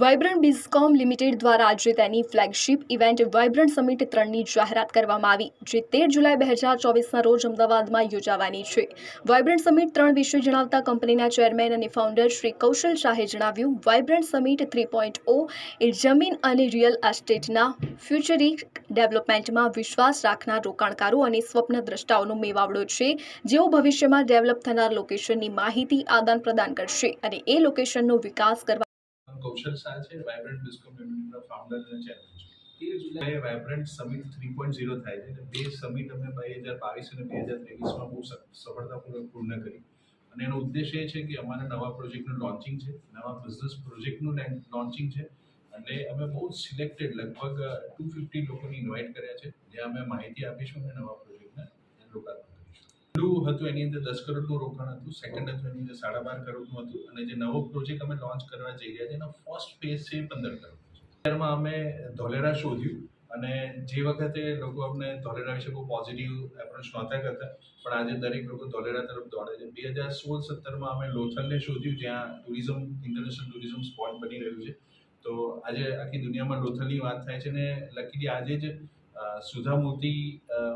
Vibrant બિઝકોમ limited દ્વારા આજે તેની ફ્લેગશિપ ઇવેન્ટ વાઇબ્રન્ટ સમિટ ત્રણની જાહેરાત કરવામાં આવી, જે તેર જુલાઈ બે હજાર ચોવીસના રોજ અમદાવાદમાં યોજાવાની છે. વાઇબ્રન્ટ સમિટ ત્રણ વિશે જણાવતા કંપનીના ચેરમેન અને ફાઉન્ડર શ્રી કૌશલ શાહે જણાવ્યું, vibrant summit three point O એ જમીન અને રિયલ એસ્ટેટના ફ્યુચરિક ડેવલપમેન્ટમાં વિશ્વાસ રાખનાર રોકાણકારો અને સ્વપ્ન દ્રષ્ટાઓનો મેવાવડો છે. જેઓ ભવિષ્યમાં ડેવલપ થનાર લોકેશનની માહિતી આદાન પ્રદાન કરશે અને એ લોકેશનનો વિકાસ કરવા કૌશલ શાહ છે વાઇબ્રન્ટ બિસ્કોમ લિમિટેડના ફાઉન્ડર અને ચેરમેન છું. તેર જુલાઈએ vibrant summit three point zero થાય છે બે સમિટ અમે બે હજાર બાવીસ અને બે હજાર ત્રેવીસમાં બહુ સફળતાપૂર્વક પૂર્ણ કરી. અને એનો ઉદ્દેશ એ છે કે અમારા નવા પ્રોજેક્ટનું લોન્ચિંગ છે, નવા બિઝનેસ પ્રોજેક્ટનું લોન્ચિંગ છે, અને અમે બહુ સિલેક્ટેડ લગભગ ટુ ફિફ્ટી લોકોને ઇન્વાઇટ કર્યા છે જ્યાં અમે માહિતી આપીશું અને નવા પ્રોજેક્ટને લોકાર્પણ પહેલું હતું, એની અંદર દસ કરોડનું રોકાણ હતું સેકન્ડ હતું, એની અંદર સાડા બાર કરોડનું હતું, અને જે નવો પ્રોજેક્ટ અમે લોન્ચ કરવા જઈ રહ્યા છે એનો ફર્સ્ટ ફેઝ છે પંદર કરોડ અત્યારમાં અમે ધોલેરા શોધ્યું, અને જે વખતે લોકો અમને ધોલેરા વિશે બહુ પોઝિટિવ એપ્રોચ નહોતા કરતા, પણ આજે દરેક લોકો ધોલેરા તરફ દોડે છે. બે હજાર સોળ સત્તરમાં અમે લોથલને શોધ્યું, જ્યાં ટુરિઝમ ઇન્ટરનેશનલ ટુરિઝમ સ્પોટ બની રહ્યું છે. તો આજે આખી દુનિયામાં લોથલની વાત થાય છે ને લકીલી આજે જ સુધા મૂર્તિ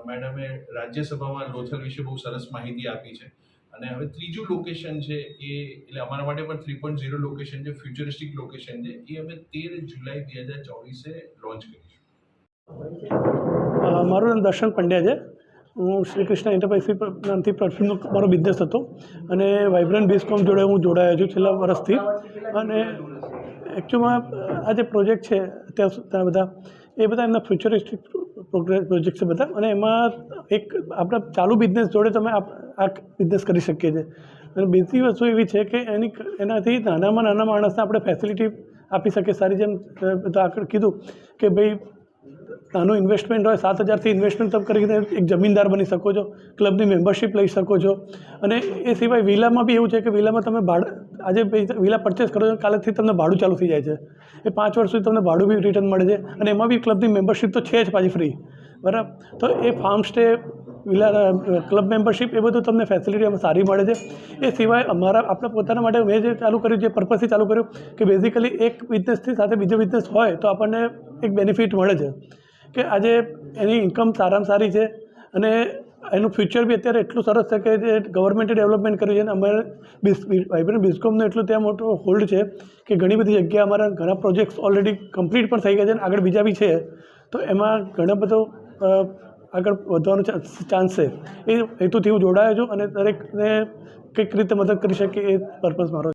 મેડમે રાજ્યસભામાં લોથલ વિશે બહુ સરસ માહિતી આપી છે. અને હવે ત્રીજું લોકેશન છે એ, એટલે અમારા માટે પણ થ્રી પોઈન્ટ ઝીરો લોકેશન છે ફ્યુચરિસ્ટિક લોકેશન છે, એ અમે તેર જુલાઈ બે હજાર ચોવીસે લોન્ચ કરીશું. મારું નામ દર્શન પંડ્યા છે. હું શ્રી કૃષ્ણ એન્ટરપ્રાઇઝ નામથી પરફ્યુમનો મારો બિઝનેસ હતો. અને વાઇબ્રન્ટ બિઝકોમ જોડે હું જોડાયો છું છેલ્લા વર્ષથી. અને એકચ્યુઅલમાં આ જે પ્રોજેક્ટ છે, અત્યાર બધા, એ બધા એમના ફ્યુચરિસ્ટિક પ્રોજેક્ટ છે બધા, અને એમાં એક આપણા ચાલુ બિઝનેસ જોડે તમે આ બિઝનેસ કરી શકીએ છીએ. અને બીજી વસ્તુ એવી છે કે એની, એનાથી નાનામાં નાના માણસને આપણે ફેસિલિટી આપી શકીએ. સારી જેમ આગળ કીધું કે ભાઈ નાનું ઇન્વેસ્ટમેન્ટ હોય, સાત હજારથી ઇન્વેસ્ટમેન્ટ તમે કરીને એક જમીનદાર બની શકો છો ક્લબની મેમ્બરશિપ લઈ શકો છો. અને એ સિવાય વિલામાં બી એવું છે કે વિલામાં તમે ભાડ, આજે વિલા પરચેસ કરો છો, કાલેથી તમને ભાડું ચાલુ થઈ જાય છે. એ પાંચ વર્ષ સુધી તમને ભાડું બી રિટર્ન મળે છે અને એમાં બી ક્લબની મેમ્બરશિપ તો છે જ પાછી ફ્રી બરાબર તો એ farm stay villa club membership એ બધું તમને ફેસિલિટી અમે સારી મળે છે. એ સિવાય અમારા, આપણા પોતાના માટે મેં જે ચાલુ કર્યું, જે પર્પઝથી ચાલુ કર્યું, કે બેઝિકલી એક બિઝનેસથી સાથે બીજો બિઝનેસ હોય તો આપણને એક બેનિફિટ મળે છે. કે આજે એની ઇન્કમ સારામાં સારી છે અને એનું ફ્યુચર બી અત્યારે એટલું સરસ છે કે જે ગવર્મેન્ટે ડેવલપમેન્ટ કર્યું છે અને અમારે બીસ વાઇબ્રન્ટ બિસ્કોમનો એટલું ત્યાં મોટો હોલ્ડ છે કે ઘણી બધી જગ્યાએ અમારા ઘણા પ્રોજેક્ટ્સ ઓલરેડી કમ્પ્લીટ પણ થઈ ગયા છે અને આગળ બીજા બી છે. તો એમાં ઘણો બધો આગળ વધવાનો ચાન્સ છે. એ હેતુથી હું જોડાયો છું અને દરેકને કંઈક રીતે મદદ કરી શકે એ પર્પઝ મારો